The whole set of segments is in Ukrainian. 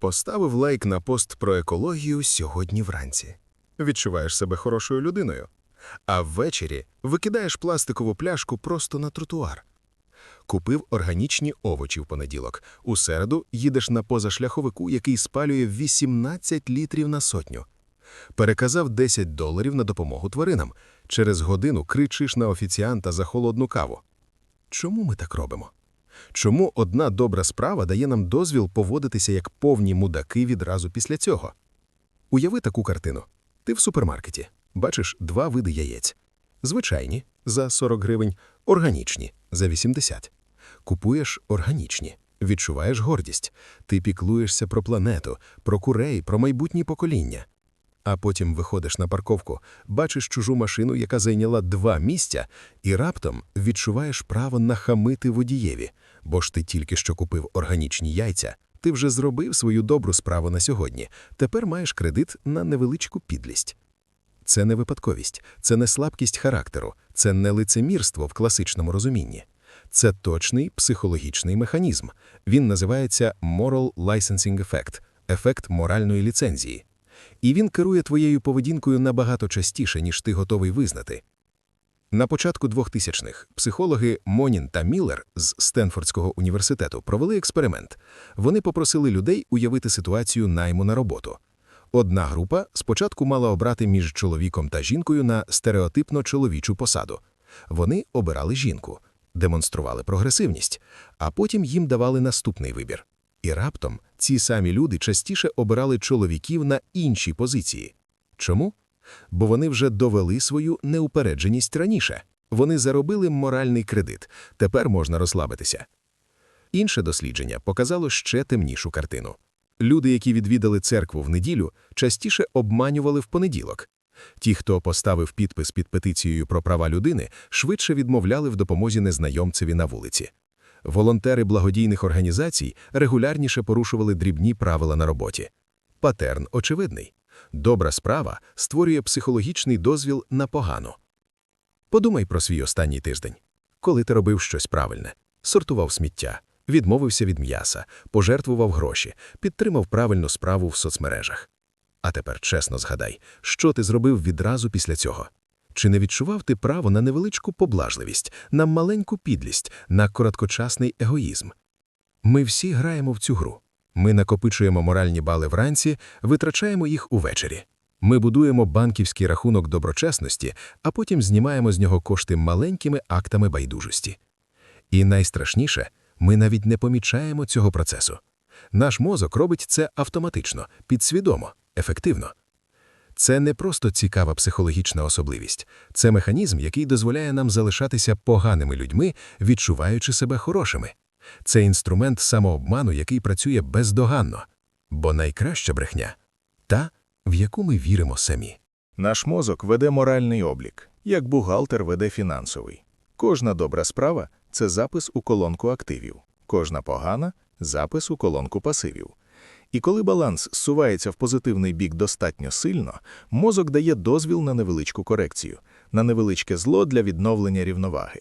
Поставив лайк на пост про екологію сьогодні вранці. Відчуваєш себе хорошою людиною. А ввечері викидаєш пластикову пляшку просто на тротуар. Купив органічні овочі в понеділок. У середу їдеш на позашляховику, який спалює 18 літрів на сотню. Переказав 10 доларів на допомогу тваринам. Через годину кричиш на офіціанта за холодну каву. Чому ми так робимо? Чому одна добра справа дає нам дозвіл поводитися як повні мудаки відразу після цього? Уяви таку картину. Ти в супермаркеті, бачиш два види яєць. Звичайні за 40 гривень, органічні за 80. Купуєш органічні, відчуваєш гордість. Ти піклуєшся про планету, про курей, про майбутні покоління. А потім виходиш на парковку, бачиш чужу машину, яка зайняла два місця, і раптом відчуваєш право нахамити водієві, бо ж ти тільки що купив органічні яйця, ти вже зробив свою добру справу на сьогодні, тепер маєш кредит на невеличку підлість. Це не випадковість, це не слабкість характеру, це не лицемірство в класичному розумінні. Це точний психологічний механізм. Він називається Moral Licensing Effect – ефект моральної ліцензії. І він керує твоєю поведінкою набагато частіше, ніж ти готовий визнати. На початку 2000-х психологи Монін та Міллер з Стенфордського університету провели експеримент. Вони попросили людей уявити ситуацію найму на роботу. Одна група спочатку мала обрати між чоловіком та жінкою на стереотипно чоловічу посаду. Вони обирали жінку, демонстрували прогресивність, а потім їм давали наступний вибір. І раптом ці самі люди частіше обирали чоловіків на інші позиції. Чому? Бо вони вже довели свою неупередженість раніше. Вони заробили моральний кредит, тепер можна розслабитися. Інше дослідження показало ще темнішу картину. Люди, які відвідали церкву в неділю, частіше обманювали в понеділок. Ті, хто поставив підпис під петицією про права людини, швидше відмовляли в допомозі незнайомцеві на вулиці. Волонтери благодійних організацій регулярніше порушували дрібні правила на роботі. Патерн очевидний. Добра справа створює психологічний дозвіл на погану. Подумай про свій останній тиждень. Коли ти робив щось правильне, сортував сміття, відмовився від м'яса, пожертвував гроші, підтримав правильну справу в соцмережах. А тепер чесно згадай, що ти зробив відразу після цього. Чи не відчував ти право на невеличку поблажливість, на маленьку підлість, на короткочасний егоїзм? Ми всі граємо в цю гру. Ми накопичуємо моральні бали вранці, витрачаємо їх увечері. Ми будуємо банківський рахунок доброчесності, а потім знімаємо з нього кошти маленькими актами байдужості. І найстрашніше, ми навіть не помічаємо цього процесу. Наш мозок робить це автоматично, підсвідомо, ефективно. Це не просто цікава психологічна особливість, це механізм, який дозволяє нам залишатися поганими людьми, відчуваючи себе хорошими. Це інструмент самообману, який працює бездоганно, бо найкраща брехня та, в яку ми віримо самі. Наш мозок веде моральний облік, як бухгалтер веде фінансовий. Кожна добра справа це запис у колонку активів, кожна погана запис у колонку пасивів. І коли баланс зсувається в позитивний бік достатньо сильно, мозок дає дозвіл на невеличку корекцію, на невеличке зло для відновлення рівноваги.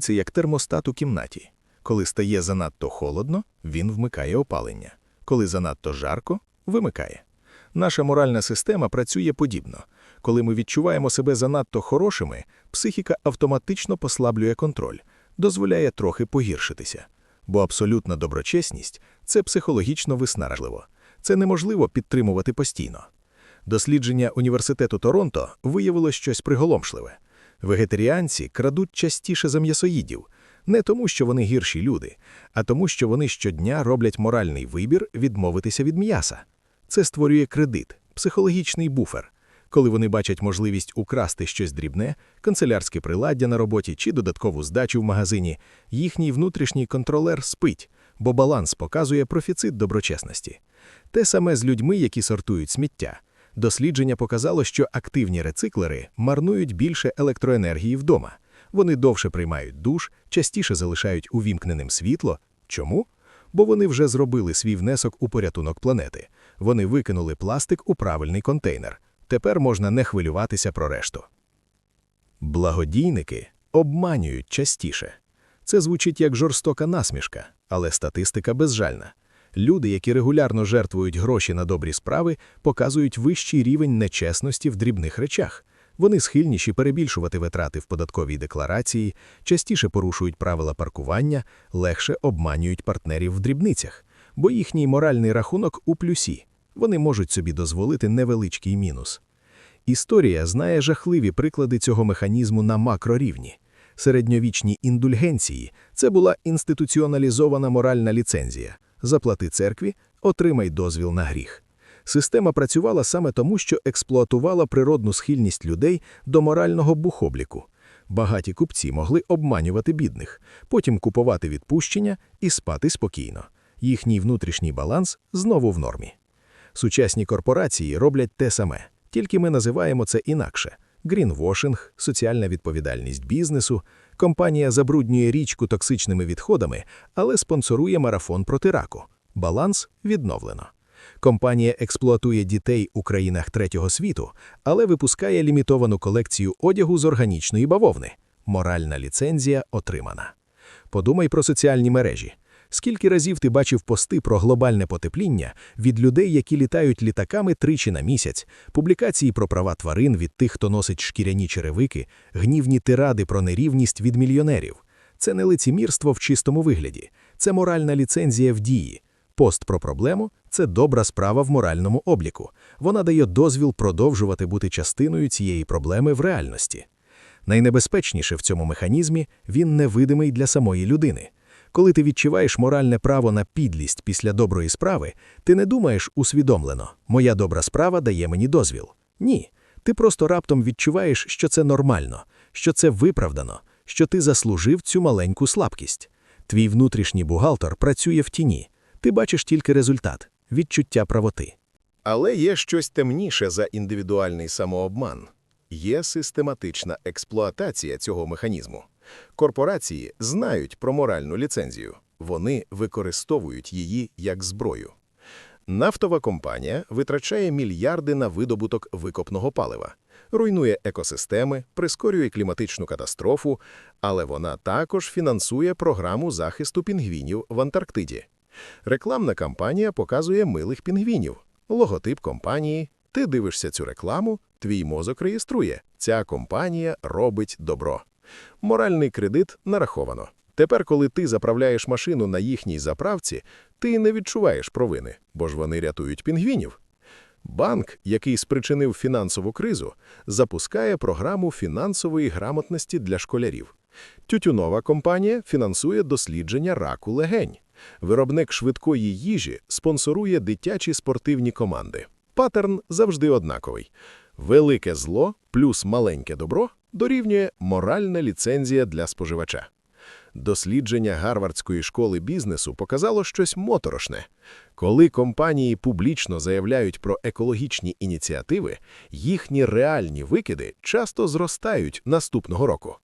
Це як термостат у кімнаті. Коли стає занадто холодно, він вмикає опалення. Коли занадто жарко, вимикає. Наша моральна система працює подібно. Коли ми відчуваємо себе занадто хорошими, психіка автоматично послаблює контроль, дозволяє трохи погіршитися. Бо абсолютна доброчесність це психологічно виснажливо. Це неможливо підтримувати постійно. Дослідження університету Торонто виявило щось приголомшливе. Вегетаріанці крадуть частіше за м'ясоїдів, не тому, що вони гірші люди, а тому, що вони щодня роблять моральний вибір відмовитися від м'яса. Це створює кредит, психологічний буфер. Коли вони бачать можливість украсти щось дрібне, канцелярське приладдя на роботі чи додаткову здачу в магазині, їхній внутрішній контролер спить, бо баланс показує профіцит доброчесності. Те саме з людьми, які сортують сміття. Дослідження показало, що активні рециклери марнують більше електроенергії вдома. Вони довше приймають душ, частіше залишають увімкненим світло. Чому? Бо вони вже зробили свій внесок у порятунок планети. Вони викинули пластик у правильний контейнер. Тепер можна не хвилюватися про решту. Благодійники обманюють частіше. Це звучить як жорстока насмішка, але статистика безжальна. Люди, які регулярно жертвують гроші на добрі справи, показують вищий рівень нечесності в дрібних речах. Вони схильніші перебільшувати витрати в податковій декларації, частіше порушують правила паркування, легше обманюють партнерів в дрібницях, бо їхній моральний рахунок у плюсі. Вони можуть собі дозволити невеличкий мінус. Історія знає жахливі приклади цього механізму на макрорівні. Середньовічні індульгенції – це була інституціоналізована моральна ліцензія. Заплати церкві, отримай дозвіл на гріх. Система працювала саме тому, що експлуатувала природну схильність людей до морального бухобліку. Багаті купці могли обманювати бідних, потім купувати відпущення і спати спокійно. Їхній внутрішній баланс знову в нормі. Сучасні корпорації роблять те саме, тільки ми називаємо це інакше. Грінвошинг, соціальна відповідальність бізнесу, компанія забруднює річку токсичними відходами, але спонсорує марафон проти раку. Баланс відновлено. Компанія експлуатує дітей у країнах третього світу, але випускає лімітовану колекцію одягу з органічної бавовни. Моральна ліцензія отримана. Подумай про соціальні мережі. Скільки разів ти бачив пости про глобальне потепління від людей, які літають літаками тричі на місяць, публікації про права тварин від тих, хто носить шкіряні черевики, гнівні тиради про нерівність від мільйонерів. Це не лицемірство в чистому вигляді, це моральна ліцензія в дії. Пост про проблему це добра справа в моральному обліку. Вона дає дозвіл продовжувати бути частиною цієї проблеми в реальності. Найнебезпечніше в цьому механізмі він невидимий для самої людини. Коли ти відчуваєш моральне право на підлість після доброї справи, ти не думаєш усвідомлено, моя добра справа дає мені дозвіл. Ні. Ти просто раптом відчуваєш, що це нормально, що це виправдано, що ти заслужив цю маленьку слабкість. Твій внутрішній бухгалтер працює в тіні. Ти бачиш тільки результат відчуття правоти. Але є щось темніше за індивідуальний самообман. Є систематична експлуатація цього механізму. Корпорації знають про моральну ліцензію. Вони використовують її як зброю. Нафтова компанія витрачає мільярди на видобуток викопного палива, руйнує екосистеми, прискорює кліматичну катастрофу, але вона також фінансує програму захисту пінгвінів в Антарктиді. Рекламна кампанія показує милих пінгвінів. Логотип компанії. Ти дивишся цю рекламу, твій мозок реєструє. Ця компанія робить добро. Моральний кредит нараховано. Тепер, коли ти заправляєш машину на їхній заправці, ти не відчуваєш провини, бо ж вони рятують пінгвінів. Банк, який спричинив фінансову кризу, запускає програму фінансової грамотності для школярів. Тютюнова компанія фінансує дослідження раку легень. Виробник швидкої їжі спонсорує дитячі спортивні команди. Паттерн завжди однаковий. Велике зло плюс маленьке добро дорівнює моральна ліцензія для споживача. Дослідження Гарвардської школи бізнесу показало щось моторошне. Коли компанії публічно заявляють про екологічні ініціативи, їхні реальні викиди часто зростають наступного року.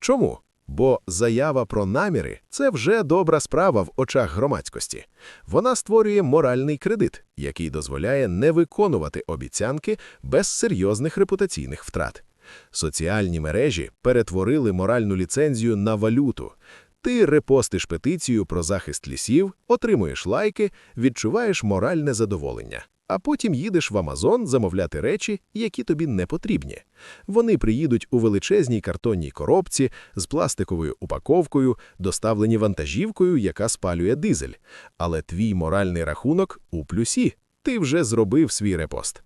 Чому? Бо заява про наміри – це вже добра справа в очах громадськості. Вона створює моральний кредит, який дозволяє не виконувати обіцянки без серйозних репутаційних втрат. Соціальні мережі перетворили моральну ліцензію на валюту. Ти репостиш петицію про захист лісів, отримуєш лайки, відчуваєш моральне задоволення, а потім їдеш в Амазон замовляти речі, які тобі не потрібні. Вони приїдуть у величезній картонній коробці з пластиковою упаковкою, доставлені вантажівкою, яка спалює дизель. Але твій моральний рахунок у плюсі. Ти вже зробив свій репост.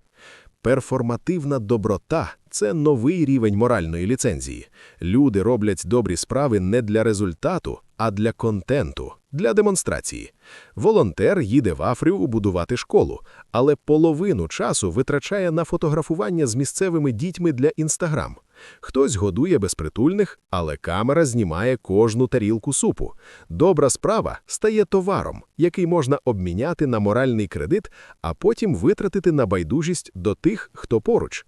Перформативна доброта це новий рівень моральної ліцензії. Люди роблять добрі справи не для результату, а для контенту, для демонстрації. Волонтер їде в Афрію будувати школу, але половину часу витрачає на фотографування з місцевими дітьми для Інстаграм. Хтось годує безпритульних, але камера знімає кожну тарілку супу. Добра справа стає товаром, який можна обміняти на моральний кредит, а потім витратити на байдужість до тих, хто поруч.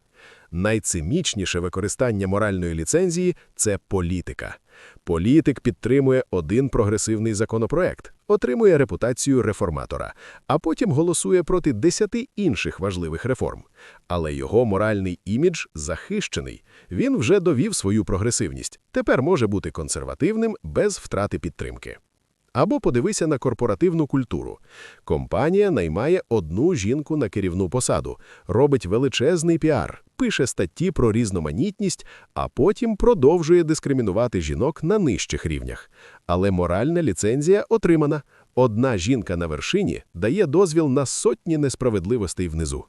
Найцинічніше використання моральної ліцензії це політика. Політик підтримує один прогресивний законопроект, отримує репутацію реформатора, а потім голосує проти десяти інших важливих реформ. Але його моральний імідж захищений. Він вже довів свою прогресивність. Тепер може бути консервативним без втрати підтримки. Або подивися на корпоративну культуру. Компанія наймає одну жінку на керівну посаду, робить величезний піар, пише статті про різноманітність, а потім продовжує дискримінувати жінок на нижчих рівнях. Але моральна ліцензія отримана. Одна жінка на вершині дає дозвіл на сотні несправедливостей внизу.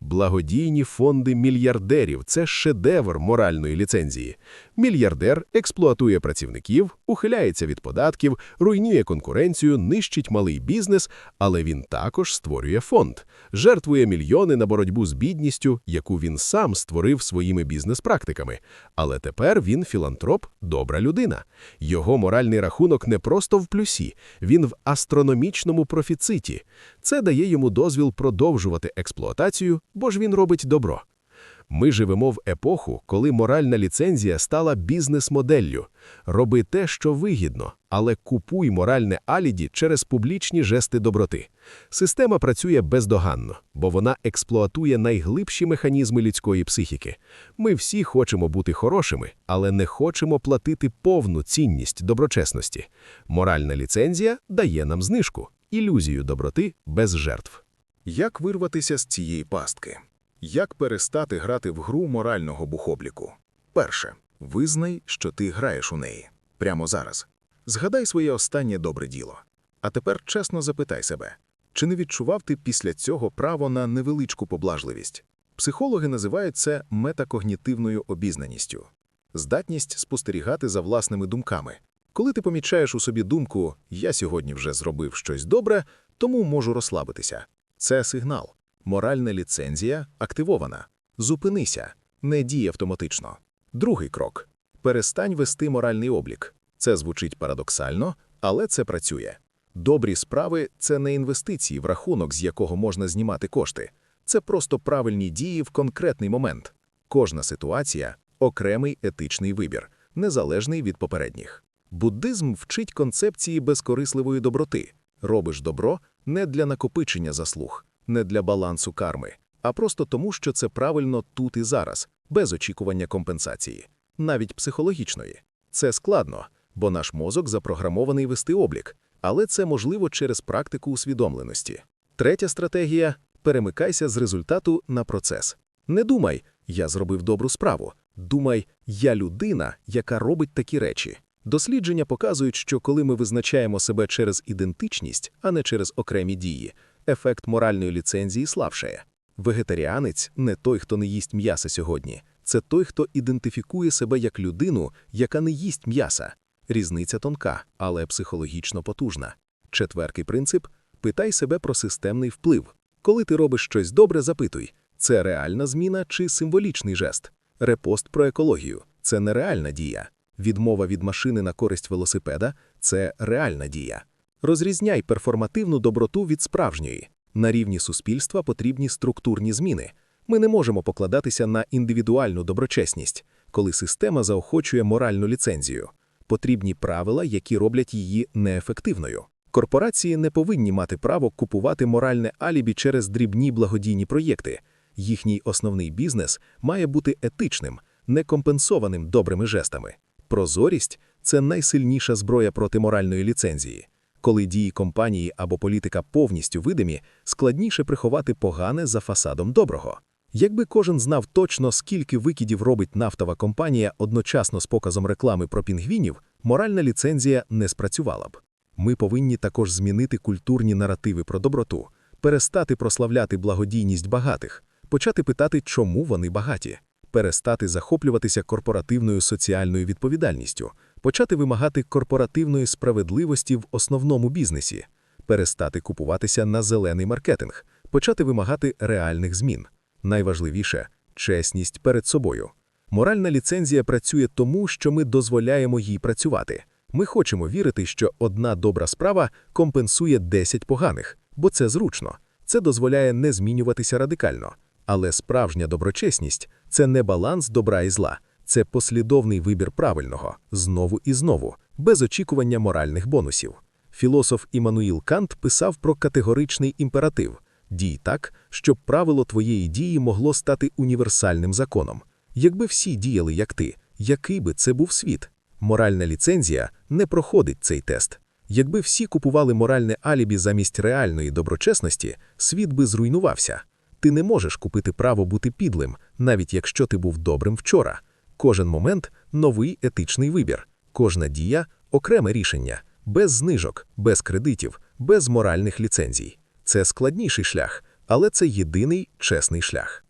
Благодійні фонди мільярдерів – це шедевр моральної ліцензії. Мільярдер експлуатує працівників, ухиляється від податків, руйнує конкуренцію, нищить малий бізнес, але він також створює фонд, жертвує мільйони на боротьбу з бідністю, яку він сам створив своїми бізнес-практиками. Але тепер він філантроп, добра людина. Його моральний рахунок не просто в плюсі, він в астрономічному профіциті. Це дає йому дозвіл продовжувати експлуатацію, бо ж він робить добро. Ми живемо в епоху, коли моральна ліцензія стала бізнес-моделлю. Роби те, що вигідно, але купуй моральне аліді через публічні жести доброти. Система працює бездоганно, бо вона експлуатує найглибші механізми людської психіки. Ми всі хочемо бути хорошими, але не хочемо платити повну цінність доброчесності. Моральна ліцензія дає нам знижку, ілюзію доброти без жертв. Як вирватися з цієї пастки? Як перестати грати в гру морального бухобліку? Перше. Визнай, що ти граєш у неї. Прямо зараз. Згадай своє останнє добре діло. А тепер чесно запитай себе, чи не відчував ти після цього право на невеличку поблажливість? Психологи називають це метакогнітивною обізнаністю. Здатність спостерігати за власними думками. Коли ти помічаєш у собі думку «я сьогодні вже зробив щось добре, тому можу розслабитися». Це сигнал. Моральна ліцензія активована. Зупинися, не дій автоматично. Другий крок – перестань вести моральний облік. Це звучить парадоксально, але це працює. Добрі справи – це не інвестиції в рахунок, з якого можна знімати кошти. Це просто правильні дії в конкретний момент. Кожна ситуація – окремий етичний вибір, незалежний від попередніх. Буддизм вчить концепції безкорисливої доброти. Робиш добро не для накопичення заслуг, не для балансу карми, а просто тому, що це правильно тут і зараз, без очікування компенсації, навіть психологічної. Це складно, бо наш мозок запрограмований вести облік, але це можливо через практику усвідомленості. Третя стратегія перемикайся з результату на процес. Не думай, я зробив добру справу. Думай, я людина, яка робить такі речі. Дослідження показують, що коли ми визначаємо себе через ідентичність, а не через окремі дії, ефект моральної ліцензії слабшає. Вегетаріанець не той, хто не їсть м'яса сьогодні, це той, хто ідентифікує себе як людину, яка не їсть м'яса. Різниця тонка, але психологічно потужна. Четвертий принцип питай себе про системний вплив. Коли ти робиш щось добре, запитуй, це реальна зміна чи символічний жест. Репост про екологію це нереальна дія. Відмова від машини на користь велосипеда це реальна дія. Розрізняй перформативну доброту від справжньої. На рівні суспільства потрібні структурні зміни. Ми не можемо покладатися на індивідуальну доброчесність, коли система заохочує моральну ліцензію. Потрібні правила, які роблять її неефективною. Корпорації не повинні мати право купувати моральне алібі через дрібні благодійні проєкти. Їхній основний бізнес має бути етичним, не компенсованим добрими жестами. Прозорість це найсильніша зброя проти моральної ліцензії. Коли дії компанії або політика повністю видимі, складніше приховати погане за фасадом доброго. Якби кожен знав точно, скільки викидів робить нафтова компанія одночасно з показом реклами про пінгвінів, моральна ліцензія не спрацювала б. Ми повинні також змінити культурні наративи про доброту, перестати прославляти благодійність багатих, почати питати, чому вони багаті, перестати захоплюватися корпоративною соціальною відповідальністю, почати вимагати корпоративної справедливості в основному бізнесі, перестати купуватися на зелений маркетинг, почати вимагати реальних змін. Найважливіше чесність перед собою. Моральна ліцензія працює тому, що ми дозволяємо їй працювати. Ми хочемо вірити, що одна добра справа компенсує 10 поганих, бо це зручно. Це дозволяє не змінюватися радикально. Але справжня доброчесність це не баланс добра і зла, це послідовний вибір правильного, знову і знову, без очікування моральних бонусів. Філософ Іммануїл Кант писав про категоричний імператив дій так, щоб правило твоєї дії могло стати універсальним законом. Якби всі діяли як ти, який би це був світ? Моральна ліцензія не проходить цей тест. Якби всі купували моральне алібі замість реальної доброчесності, світ би зруйнувався. Ти не можеш купити право бути підлим, навіть якщо ти був добрим вчора. Кожен момент – новий етичний вибір. Кожна дія – окреме рішення. Без знижок, без кредитів, без моральних ліцензій. Це складніший шлях, але це єдиний чесний шлях.